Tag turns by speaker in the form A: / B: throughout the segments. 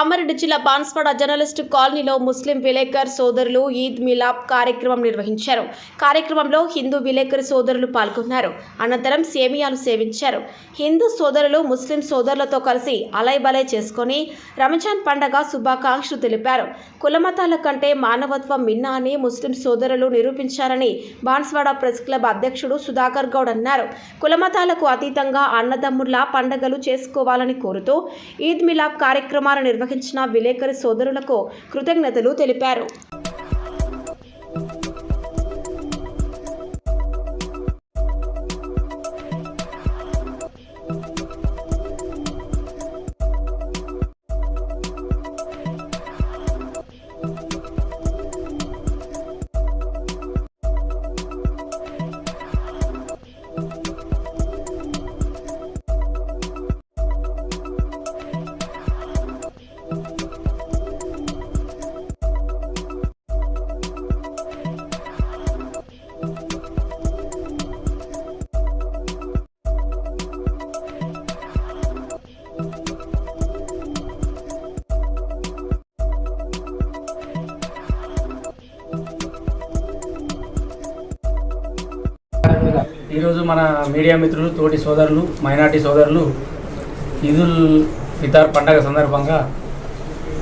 A: కామారెడ్డి జిల్లా బాన్స్వాడ జర్నలిస్టు కాలనీలో ముస్లిం విలేకర్ సోదరులు ఈద్ మిలాప్ కార్యక్రమం నిర్వహించారు. కార్యక్రమంలో హిందూ విలేకరు సోదరులు పాల్గొన్నారు. అనంతరం సేమియాలు సేవించారు. హిందూ సోదరులు ముస్లిం సోదరులతో కలిసి అలైబలై చేసుకొని రంజాన్ పండగ శుభాకాంక్షలు తెలిపారు. కులమతాల కంటే మానవత్వం మిన్నా అని ముస్లిం సోదరులు నిరూపించారని బాన్స్వాడ ప్రెస్ క్లబ్ అధ్యక్షుడు సుధాకర్ గౌడ్ అన్నారు. కులమతాలకు అతీతంగా అన్నదమ్ముల్లా పండగలు చేసుకోవాలని కోరుతూ ఈద్ మిలాప్ కార్యక్రమాలు నిర్వహించిన విలేకరి సోదరులకు కృతజ్ఞతలు తెలిపారు.
B: ఈరోజు మన మీడియా మిత్రులు తోటి సోదరులు మైనార్టీ సోదరులు ఈదుల్ ఫితార్ పండగ సందర్భంగా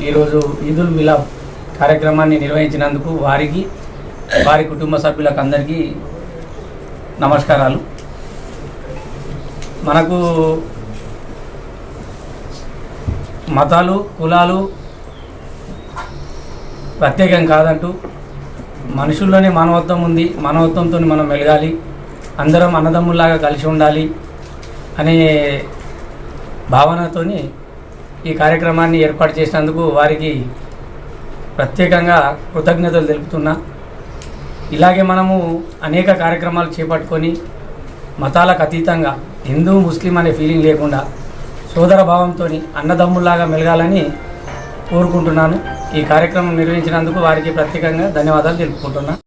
B: ఈరోజు ఈదుల్ మిలాబ్ కార్యక్రమాన్ని నిర్వహించినందుకు వారికి వారి కుటుంబ సభ్యులకు అందరికీ నమస్కారాలు. మనకు మతాలు కులాలు ప్రత్యేకం కాదంటూ మనుషుల్లోనే మానవత్వం ఉంది మానవత్వంతో మనం మెలగాలి. అందరం అన్నదమ్ముల్లాగా కలిసి ఉండాలి అనే భావనతోని ఈ కార్యక్రమాన్ని ఏర్పాటు చేసినందుకు వారికి ప్రత్యేకంగా కృతజ్ఞతలు తెలుపుతున్నా. ఇలాగే మనము అనేక కార్యక్రమాలు చేపట్టుకొని మతాలకు అతీతంగా హిందూ ముస్లిం అనే ఫీలింగ్ లేకుండా సోదర భావంతో అన్నదమ్ముల్లాగా మెలగాలని కోరుకుంటున్నాను. ఈ కార్యక్రమం నిర్వహించినందుకు వారికి ప్రత్యేకంగా ధన్యవాదాలు తెలుపుకుంటున్నాను